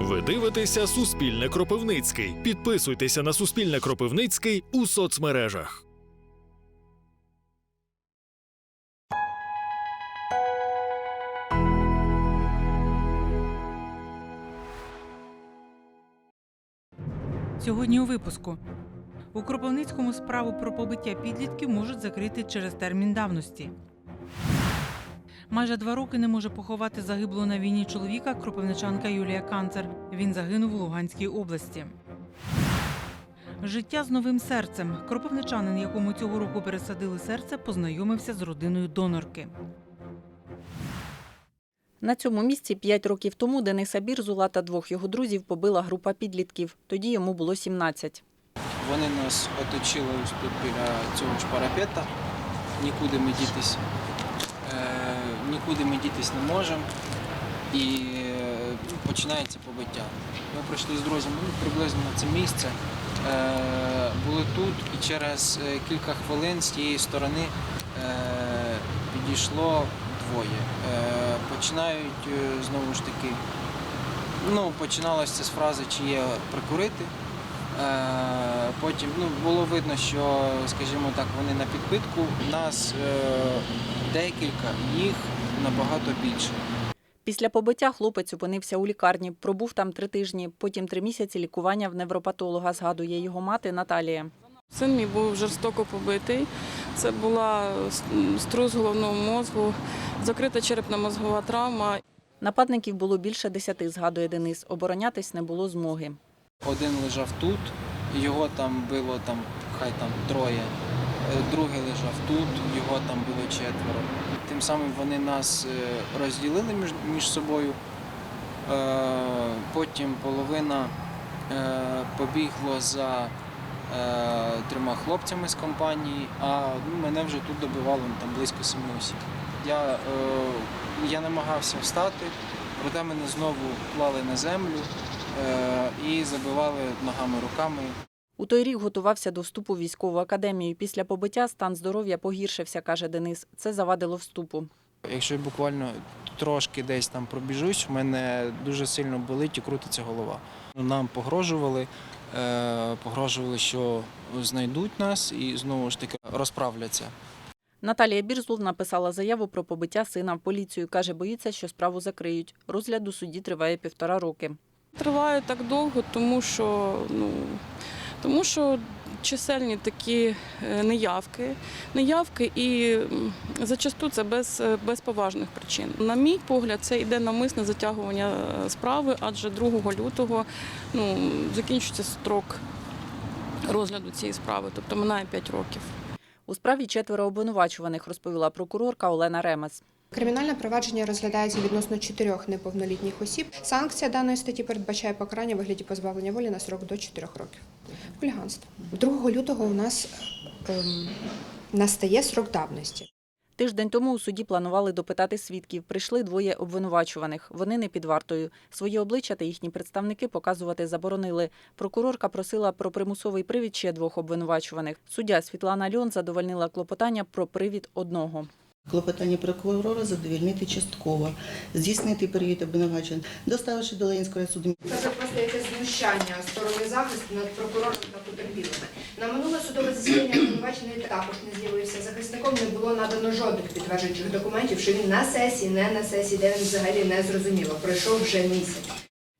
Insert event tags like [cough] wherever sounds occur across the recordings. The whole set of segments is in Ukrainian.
Ви дивитеся Суспільне Кропивницький. Підписуйтеся на Суспільне Кропивницький у соцмережах. Сьогодні у випуску. У Кропивницькому справу про побиття підлітків можуть закрити через термін давності. Майже два роки не може поховати загиблого на війні чоловіка кропивничанка Юлія Канцер. Він загинув у Луганській області. Життя з новим серцем. Кропивничанин, якому цього року пересадили серце, познайомився з родиною донорки. На цьому місці п'ять років тому Дениса Бірзула та двох його друзів побила група підлітків. Тоді йому було 17. Вони нас оточили ось тут біля цього ж парапета. Нікуди ми дітись, нікуди ми дітись не можемо. І е, починається побиття. Ми прийшли з друзями ну, приблизно на це місце. Е, були тут і через е, кілька хвилин з тієї сторони е, підійшло двоє. Е, починають е, знову ж таки. Ну, починалося з фрази, чи є прикурити. Е, Потім ну, було видно, що, скажімо так, вони на підпитку. Нас е, декілька, їх набагато більше. Після побиття хлопець опинився у лікарні, пробув там три тижні, потім три місяці лікування в невропатолога, згадує його мати Наталія. Син мій був жорстоко побитий. Це була струс головного мозку, закрита черепно-мозгова травма. Нападників було більше десяти, згадує Денис. Оборонятись не було змоги. Один лежав тут, його там було там, хай там троє. Е, Другий лежав тут, його там було четверо. Тим самим вони нас е, розділили між, між собою. Е, Потім половина побігло за трьома хлопцями з компанії, а мене вже тут добивало там близько семи осіб. Я, я намагався встати, проте мене знову клали на землю і забивали ногами руками. У той рік готувався до вступу в військову академію. Після побиття стан здоров'я погіршився, каже Денис. Це завадило вступу. Якщо я буквально трошки десь там пробіжусь, в мене дуже сильно болить і крутиться голова. Нам погрожували, е, погрожували, що знайдуть нас і знову ж таки розправляться. Наталія Бірзул написала заяву про побиття сина в поліцію. Каже, боїться, що справу закриють. Розгляд у суді триває півтора роки. Триває так довго, тому що, ну, тому що чисельні такі е, неявки, неявки і зачасту це без, е, без поважних причин. На мій погляд, це йде навмисне затягування е, справи, адже 2 лютого ну, закінчується строк розгляду цієї справи, тобто минає 5 років. У справі четверо обвинувачуваних, розповіла прокурорка Олена Ремес. Кримінальне провадження розглядається відносно чотирьох неповнолітніх осіб. Санкція даної статті передбачає покарання вигляді позбавлення волі на срок до 4 років. Хуліганство. 2 лютого у нас ем, настає срок давності. Тиждень тому у суді планували допитати свідків. Прийшли двоє обвинувачуваних. Вони не під вартою. Свої обличчя та їхні представники показувати заборонили. Прокурорка просила про примусовий привід ще двох обвинувачуваних. Суддя Світлана Льон задовольнила клопотання про привід одного. Клопотання прокурора задовільнити частково, здійснити перевід обвинувачень, доставивши до Ленінського суду Це просто якесь знущання сторони захисту над прокурором та потерпілими. На минуле судове засідання обвинувачений також не з'явився. Захисником не було надано жодних підтверджуючих документів, що він на сесії, не на сесії, де він взагалі не зрозуміло. Пройшов вже місяць.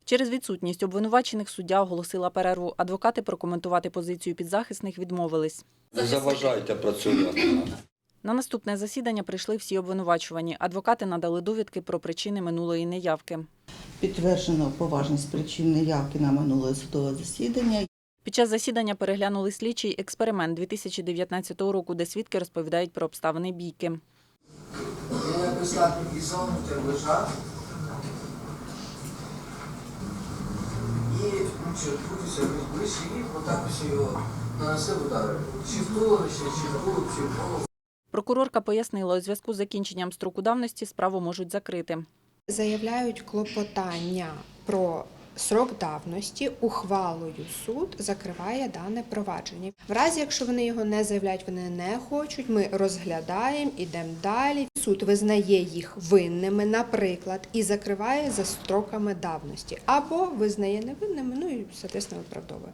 Через відсутність обвинувачених суддя оголосила перерву. Адвокати прокоментувати позицію підзахисних відмовились. Не заважайте працювати. На наступне засідання прийшли всі обвинувачувані. Адвокати надали довідки про причини минулої неявки. підтверджено поважність причин неявки на минуле судове засідання. Під час засідання переглянули слідчий експеримент 2019 року, де свідки розповідають про обставини бійки. Я написав ізонутер лежав. І ну, крутився ближче і отак ось його наносив удари. Чи в туловище, чи в тулуб, чи в голову. Прокурорка пояснила, у зв'язку з закінченням строку давності справу можуть закрити. Заявляють клопотання про срок давності ухвалою суд закриває дане провадження. В разі, якщо вони його не заявляють, вони не хочуть, ми розглядаємо, ідемо далі. Суд визнає їх винними, наприклад, і закриває за строками давності, або визнає невинними, ну і соответственно виправдовує.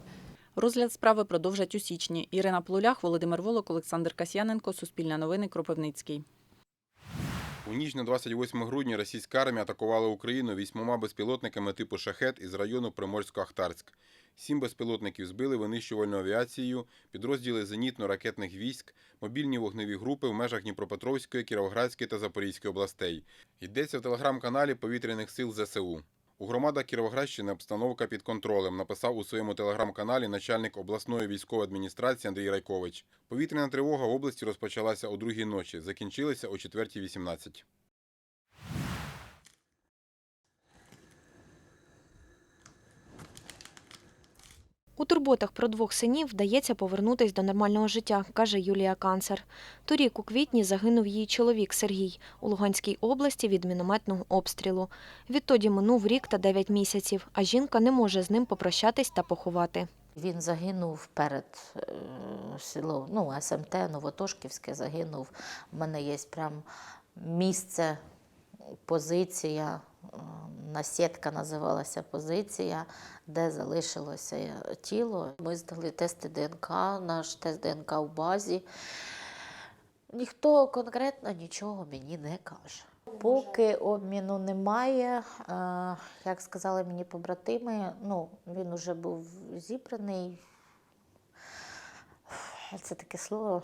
Розгляд справи продовжать у січні. Ірина Плулях, Володимир Волок, Олександр Касьяненко, Суспільне новини, Кропивницький. У ніч на 28 грудня російська армія атакувала Україну вісьмома безпілотниками типу «Шахет» із району Приморсько-Ахтарськ. Сім безпілотників збили винищувальною авіацією, підрозділи зенітно-ракетних військ, мобільні вогневі групи в межах Дніпропетровської, Кіровоградської та Запорізької областей. Йдеться в телеграм-каналі Повітряних сил ЗСУ. У громадах Кіровоградщини обстановка під контролем, написав у своєму телеграм-каналі начальник обласної військової адміністрації Андрій Райкович. Повітряна тривога в області розпочалася о другій ночі, закінчилася о 4.18. У турботах про двох синів вдається повернутись до нормального життя, каже Юлія Канцер. Торік у квітні загинув її чоловік Сергій у Луганській області від мінометного обстрілу. Відтоді минув рік та дев'ять місяців, а жінка не може з ним попрощатись та поховати. Він загинув перед е, селом, ну, СМТ, Новотошківське загинув. У мене є прям місце, позиція, насідка називалася позиція, де залишилося тіло. Ми здали тести ДНК, наш тест ДНК в базі. Ніхто конкретно нічого мені не каже. Поки обміну немає, е, як сказали мені побратими, ну, він вже був зібраний. Це таке слово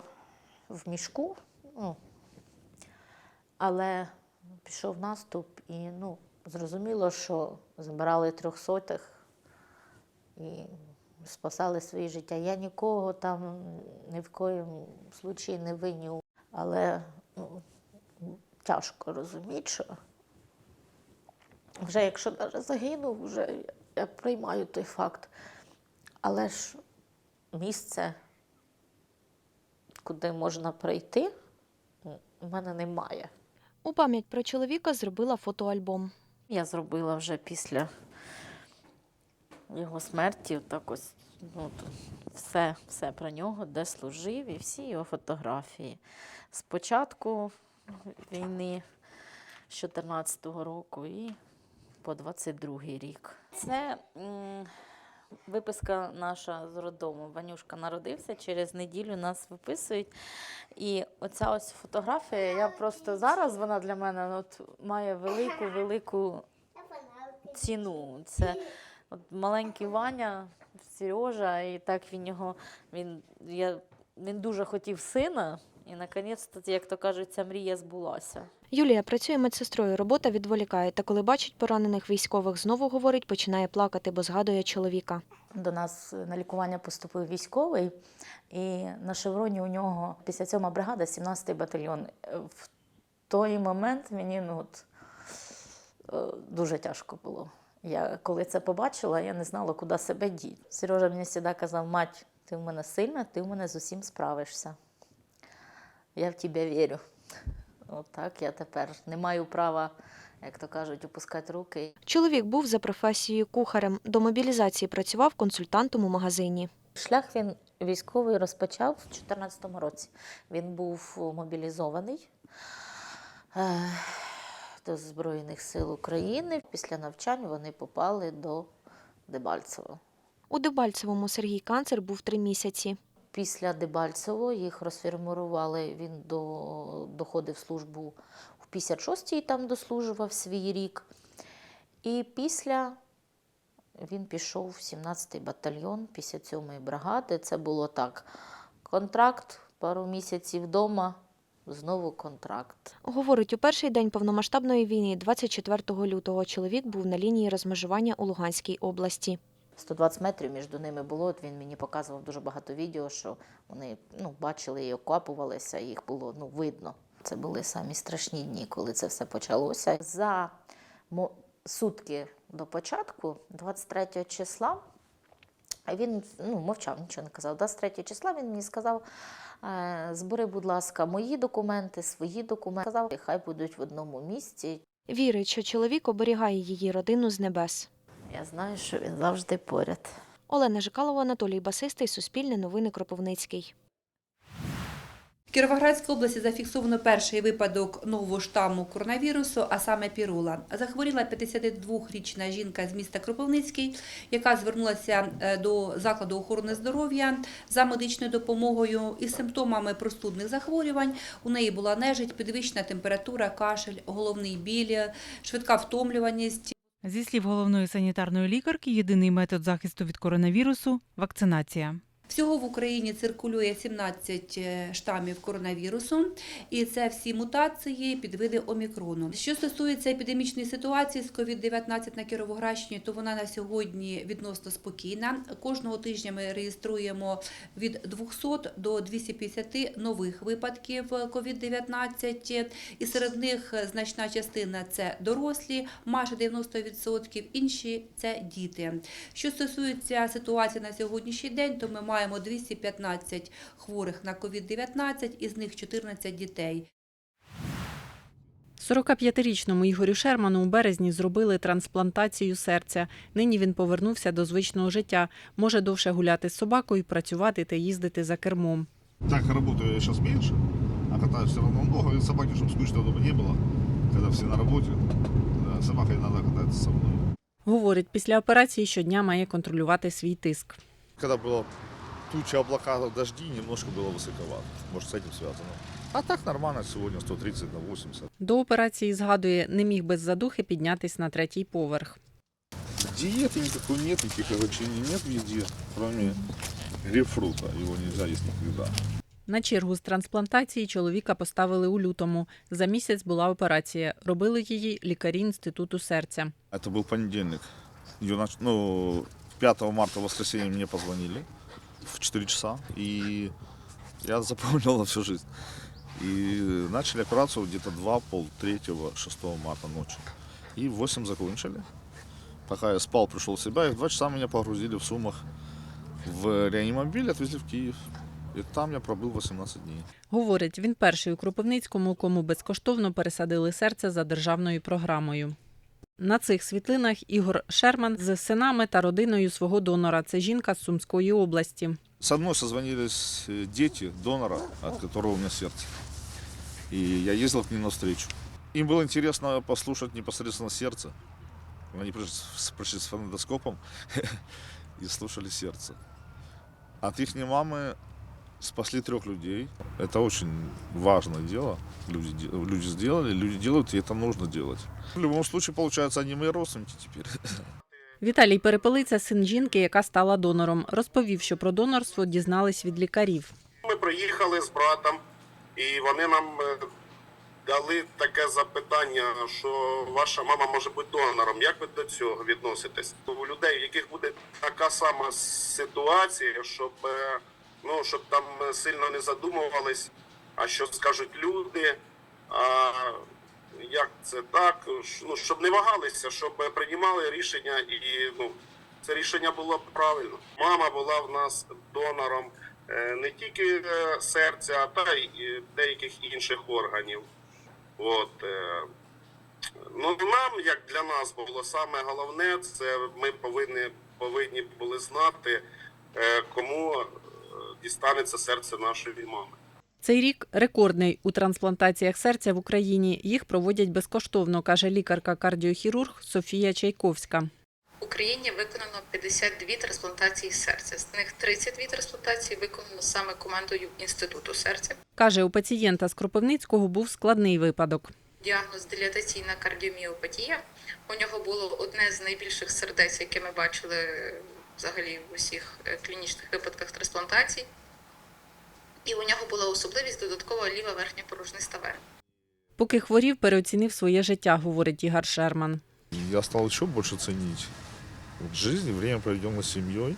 в мішку. Ну, але пішов наступ і ну, зрозуміло, що забирали трьохсотих і спасали своє життя. Я нікого там ні в коєму случаї не виню, але ну, тяжко розуміти, що вже якщо навіть загинув, вже я приймаю той факт. Але ж місце, куди можна прийти, у мене немає. У пам'ять про чоловіка зробила фотоальбом. Я зробила вже після його смерті так ось ну, все, все про нього, де служив, і всі його фотографії. Спочатку війни з 14-го року і по 22-й рік. Це виписка наша з роддому. Ванюшка народився, через неділю нас виписують. І оця ось фотографія, я просто зараз вона для мене от, має велику, велику ціну. Це от маленький Ваня, Сережа, і так він його. Він, я, він дуже хотів сина, і наконець-то, як то кажуть, ця мрія збулася. Юлія працює медсестрою, робота відволікає, та коли бачить поранених військових, знову говорить, починає плакати, бо згадує чоловіка. До нас на лікування поступив військовий, і на шевроні у нього 57 бригада, 17-й батальйон. В той момент мені ну, от, е, дуже тяжко було. Я коли це побачила, я не знала, куди себе діти. Сережа мені завжди казав, мать, ти в мене сильна, ти в мене з усім справишся. Я в тебе вірю. Отак я тепер не маю права, як то кажуть, опускати руки. Чоловік був за професією кухарем. До мобілізації працював консультантом у магазині. Шлях він військовий розпочав в 2014 році. Він був мобілізований е, до Збройних сил України. Після навчань вони попали до Дебальцево. У Дебальцевому Сергій Канцер був три місяці. Після Дебальцево їх розформували, він до, доходив службу в 56-й, там дослужував свій рік. І після він пішов в 17-й батальйон 57-ї бригади. Це було так: контракт, пару місяців вдома, знову контракт. Говорить, у перший день повномасштабної війни, 24 лютого, чоловік був на лінії розмежування у Луганській області. 120 метрів між ними було. От він мені показував дуже багато відео, що вони ну, бачили і окопувалися, їх було ну, видно. Це були самі страшні дні, коли це все почалося. За мо- сутки до початку, 23 числа, він ну, мовчав, нічого не казав. 23 числа він мені сказав: е, збери, будь ласка, мої документи, свої документи. Сказав, хай будуть в одному місці. Вірить, що чоловік оберігає її родину з небес. Я знаю, що він завжди поряд. Олена Жикалова, Анатолій Басистий, Суспільне новини Кропивницький. В Кіровоградській області зафіксовано перший випадок нового штаму коронавірусу, а саме пірула. Захворіла 52-річна жінка з міста Кропивницький, яка звернулася е, до закладу охорони здоров'я за медичною допомогою із симптомами простудних захворювань. У неї була нежить, підвищена температура, кашель, головний біль, швидка втомлюваність. Зі слів головної санітарної лікарки, єдиний метод захисту від коронавірусу вакцинація. Всього в Україні циркулює 17 штамів коронавірусу, і це всі мутації підвиди омікрону. Що стосується епідемічної ситуації з COVID-19 на Кіровоградщині, то вона на сьогодні відносно спокійна. Кожного тижня ми реєструємо від 200 до 250 нових випадків COVID-19, і серед них значна частина це дорослі, майже 90%, інші це діти. Що стосується ситуації на сьогоднішній день, то ми маємо 215 хворих на COVID-19, із них 14 дітей. 45-річному Ігорю Шерману у березні зробили трансплантацію серця. Нині він повернувся до звичного життя. Може довше гуляти з собакою, працювати та їздити за кермом. Так работаю я сейчас меньше, а катаюсь все равно много. И собаки, чтобы скучно дома не было, когда все на работе. Да, собака иногда катается со мной. Говорить, після операції щодня має контролювати свій тиск. Когда было туча, облака, дожди, немножко было высоковато. Может, с этим связано. А так нормально, сегодня 130 на 80. До операції, згадує, не міг без задухи піднятись на третій поверх. Диеты никакой нет, никаких ограничений нет везде, кроме грейпфрута. Его нельзя есть никогда. На чергу з трансплантації чоловіка поставили у лютому. За місяць була операція. Робили її лікарі інституту серця. Это был понедельник. Её нач- Ну, 5 марта, в воскресенье, мне позвонили в 4 часа. И я запомнил на всю жизнь. И начали операцию где-то 2, пол 3, 6 марта ночью. И в 8 закончили. Пока я спал, пришел в себя, и в 2 часа меня погрузили в сумах в реанимобиль, отвезли в Киев. И там я пробыл 18 дней. Говорить, він перший у Кропивницькому, кому безкоштовно пересадили серце за державною програмою. На цих світлинах Ігор Шерман з синами та родиною свого донора. Це жінка з Сумської області. Со мной созвонились э, дети донора, от которого у меня сердце. И я ездил к ним навстречу. Им было интересно послушать непосредственно сердце. Они пришли, с- пришли с фонендоскопом [laughs] и слушали сердце. От их мамы спасли трех людей. Это очень важное дело. Люди, люди сделали, люди делают, и это нужно делать. В любом случае, получается, они мои родственники теперь. [laughs] Віталій Перепелиця, син жінки, яка стала донором, розповів, що про донорство дізнались від лікарів. Ми приїхали з братом, і вони нам е, дали таке запитання, що ваша мама може бути донором. Як ви до цього відноситесь? У людей, в яких буде така сама ситуація, щоб, е, ну, щоб там сильно не задумувались, а що скажуть люди. А як це так? Ну, щоб не вагалися, щоб приймали рішення, і ну, це рішення було правильно. Мама була в нас донором е, не тільки е, серця, та й е, деяких інших органів. От, е, ну, нам, як для нас, було саме головне, це ми повинні, повинні були знати, е, кому е, дістанеться серце нашої мами. Цей рік рекордний у трансплантаціях серця в Україні. Їх проводять безкоштовно, каже лікарка-кардіохірург Софія Чайковська. В Україні виконано 52 трансплантації серця. З них 32 трансплантації виконано саме командою Інституту серця. Каже, у пацієнта з Кропивницького був складний випадок. Діагноз дилатаційна кардіоміопатія. У нього було одне з найбільших сердець, яке ми бачили взагалі в усіх е, клінічних випадках трансплантацій. І у нього була особливість додаткова ліва верхня порожниста вена. Поки хворів, переоцінив своє життя, говорить Ігор Шерман. Я стал еще больше ценить вот жизнь, время, проведенное с семьей.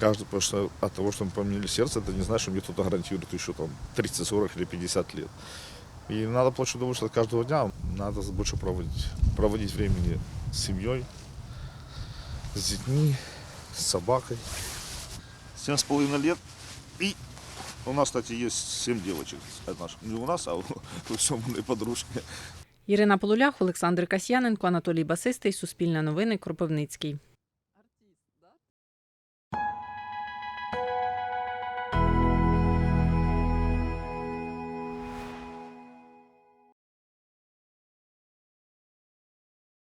Каждый, потому что от того, что мы поменяли сердце, это не значит, что мне кто-то гарантирует еще там 30, 40 или 50 лет. И надо получить удовольствие от каждого дня. Надо больше проводить, проводить времени с семьей, с детьми, с собакой. Семь с половиной лет. И у нас, кстати, есть семь девочек. Это наших. Не у нас, а у, у моей подружки. Ірина Полулях, Олександр Касьяненко, Анатолій Басистий, Суспільне новини, Кропивницький.